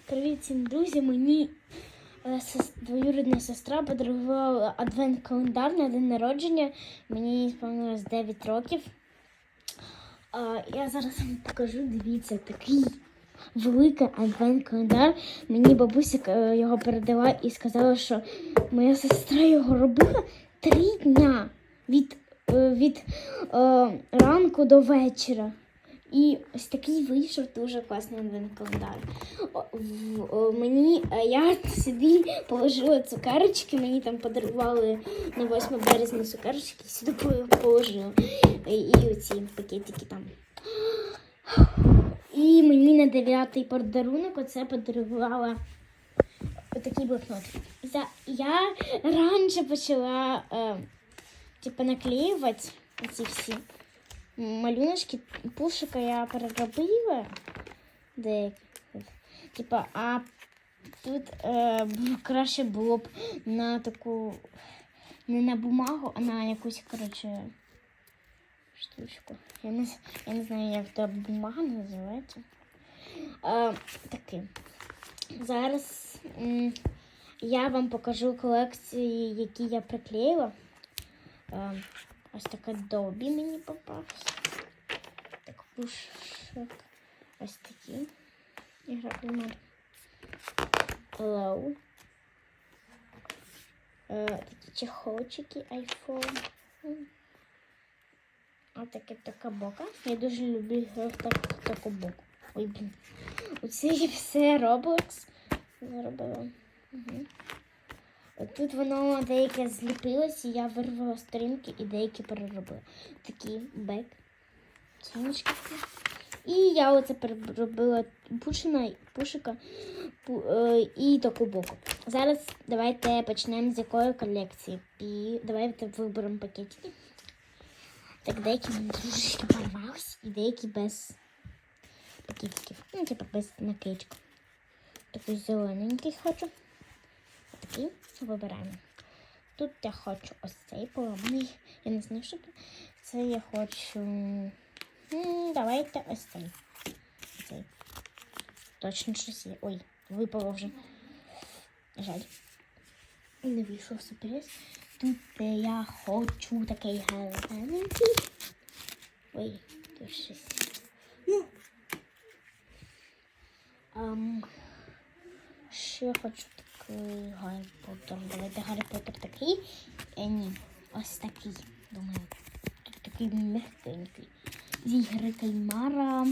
Привіт всім друзі. Мені е, двоюрідна сестра подарувала адвент-календар на день народження. Мені сповнилось 9 років. Я зараз вам покажу. Дивіться, такий великий адвент-календар. Мені бабуся е, його передала і сказала, що моя сестра його робила три дня від, е, від ранку до вечора. І ось такий вийшов дуже класний адвент-календар. Мені е, я сюди положила цукерочки, мені там подарували на 8 березня цукерочки, сюди по- положила. І, і оці пакетики там. І мені на дев'ятий подарунок оце подарувала отакий блокнот. Я раніше почала е, типу, наклеювати ці всі малюночки пушика я переробила деякі. Типа, а тут е, краще було б на таку не на бумагу, а на якусь, коротше, штучку. Я не, я не знаю, як та бумага називається. Е, таки. Зараз м, я вам покажу колекції, які я приклеїла. Е, ось така добі мені попався. Так, пушок. Ось такі. Ігра. Лоу. Е, такі чехольчики iPhone. А таке така бока. Я дуже люблю так, таку боку. Ой, блін. Оце є все Roblox. Заробила. Угу. Тут воно деяке зліпилось, і я вирвала сторінки і деякі переробила. Такі бек. І я оце переробила пушина, пушика пу- е, і таку боку. Зараз давайте почнемо з якої колекції. І давайте виберемо пакетики. Так, деякі мені трошечки порвались, і деякі без пакетиків. Ну, типу без наклеечок. Такий зелененький хочу. Такий вибираємо. Тут я хочу ось цей поламаний. Я не знаю, що. Це я хочу. Давайте ось цей. Цей. Точно щось є. Ой, випало вже. Жаль. Не вийшов сюрприз. Тут я хочу такий гарненький. Ой, тут щось. Ам, ще хочу Гаррі Поттер. Давайте Гаррі Поттер такий. Е, ні, ось такий. Думаю. Тут такий м'якенький. З ігри кальмара.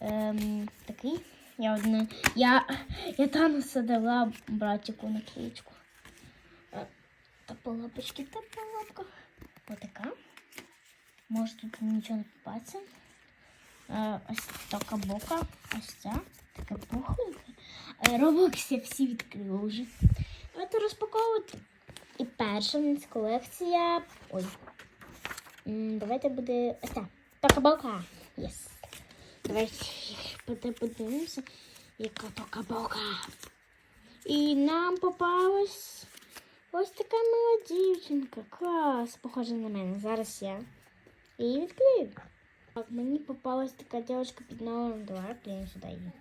Ем, такий. Я одне. Я, я Тануса дала братику наклеечку. Е, Та по лапочки, та по лапках. Отака. Може тут нічого не попасться. Е, ось така бока, ось ця, така пухленька. Е, Roblox я всі відкрила вже. Давайте розпаковувати. І перша в нас колекція. Ой. Давайте буде ось ця. Така бока. Єс. Давайте подивимося, яка така бока. І нам попалась ось така мила дівчинка. Клас. Похожа на мене. Зараз я її відкрию. Так, мені попалась така девочка під номером 2. Клеїмо сюди її.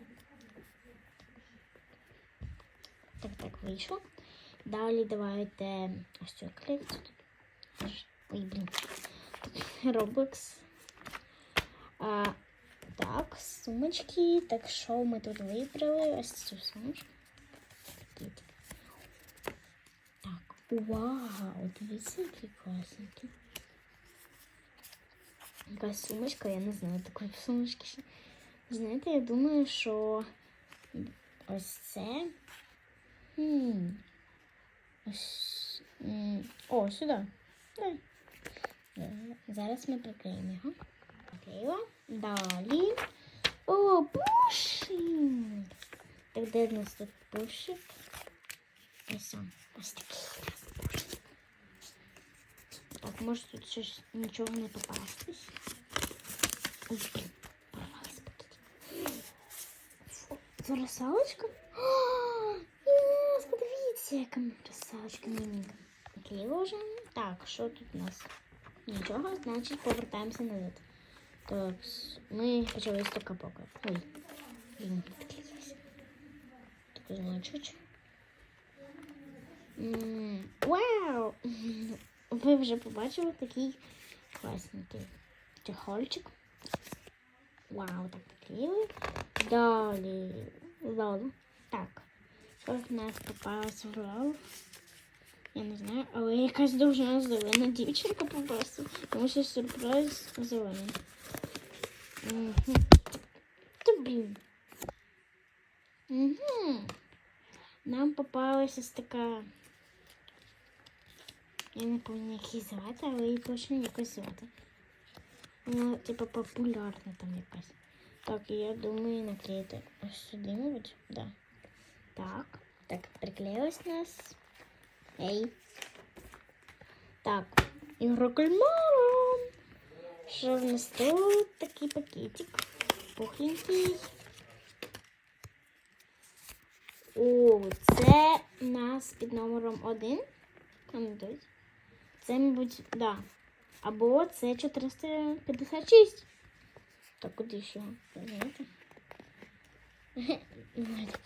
Так, так, вийшло. Далі давайте ось цю тут. Ой, блін. Roblox. А, так, сумочки. Так, що ми тут вибрали? Ось цю сумочку. Так, вау, дивіться, які класненькі. Якась сумочка, я не знаю такої сумочки. Знаєте, я думаю, що ось це. О, сюди. Дай. Е, Зараз ми приклеїмо його. Приклеїла. Далі. О, пушик. Так, де в нас тут пушик? Ось он. Ось такий. пушик. Так, може тут щось нічого не попастись. Ой, блін, порвалась. Фу, Це русалочка? О, русалочка міленька. Вже. Так, що тут у нас? Нічого, значить повертаємося назад. Так, ми почали з тока бока. Ой, він відклеївся. значить. М, Вау! Ви вже побачили такий класненький чехольчик. Вау, так поклеїли. Далі. Лол. Так. Що в нас попалось в лол? Я не знаю, але якась дуже зелена дівчинка попалася. Тому що сюрприз зелений. Мгм. Та блін. Угу. Нам попалася ось така. Я не пам'ятаю, як її звати, але її точно якось звати. Вона, типу, популярна там якась. Так, і я думаю наклеїти ось сюди, мабуть. Да. Так, так, приклеилась у нас. Ей. Так, ігра кальмара. Що в нас тут? Такий пакетик. Пухленький. О, це у нас під номером один. А ну. Це, мабуть, да. Або це 456. Так, куди ще? Знаєте? Владик.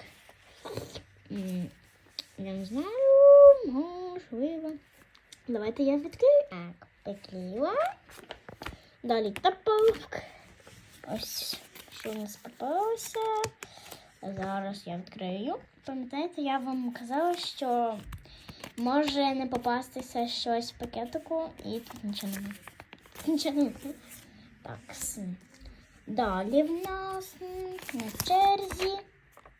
Я не знаю, можливо. Давайте я відкрию. Так, приклеїла. Далі тапок. Ось що у нас попалося. Зараз я відкрию. Пам'ятаєте, я вам казала, що може не попастися щось в пакетику, і тут нічого. Нічого немає. Так. Далі в нас на черзі.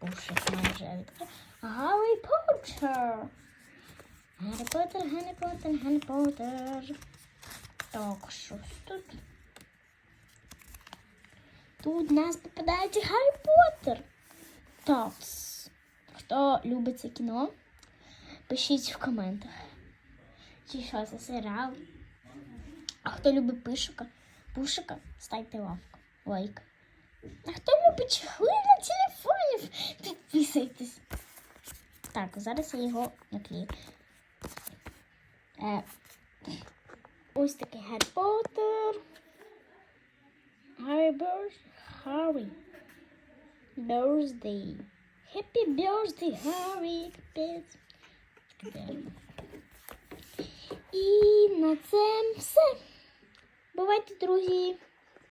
Вже відкрив. Гаррі Поттер. Гаррі Поттер, Гаррі Поттер, Гаррі Поттер. Так, що ж тут? Тут нас попадається Гаррі Поттер. Так, хто любить це кіно, пишіть в коментах. Чи що це серіал? А хто любить пишика, пушика, ставте лавку, лайк. А хто любить на телефонів, підписуйтесь. Так, зараз я його наклею. Е, ось такий Гаррі Поттер. Гаррі Берж. Гаррі. Birthday. Happy birthday, Harry. І на це все. Бувайте, друзі.